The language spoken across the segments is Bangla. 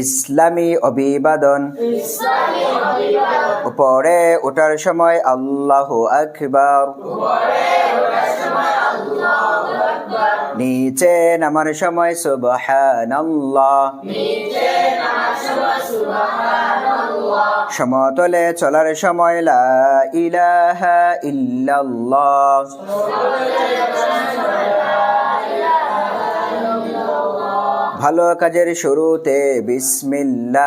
ইসলামী অভিবাদন। উপরে ওঠার সময় আল্লাহ আকবার। নিচে নামার সময় সুবহানাল্লাহ। সমতলে চলার সময় লা ইলাহা ইল্লাল্লাহ। ভালো কাজের শুরুতে বিসমিল্লাহ।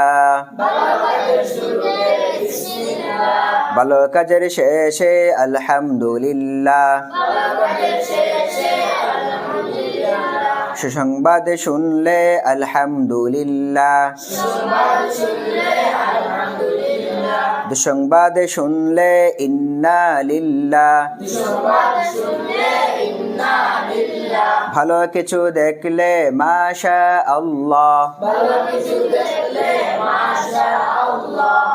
ভালো কাজের শেষে আলহামদুলিল্লাহ। সুসংবাদ শুনলে আলহামদুলিল্লাহ। দুঃসংবাদ শুনলে ইন্না লিল্লাহ। ভালো কিছু দেখলে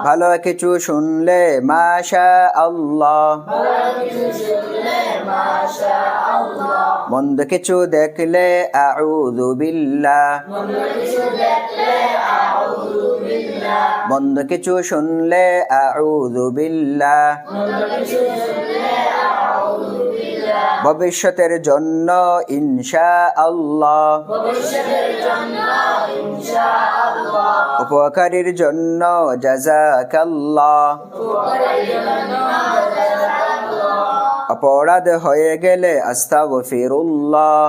ভালো কিছু শুনলে মাশা মন্দ কিছু দেখলে আউযু মন্দ কিছু শুনলে আউযু বিল্লাহ ভবিষ্যতের জন্য ইনশা আল্লাহ উপকারীর জন্য জাজাকাল্লাহ অপরাধ হয়ে গেলে আস্তাগফিরুল্লাহ।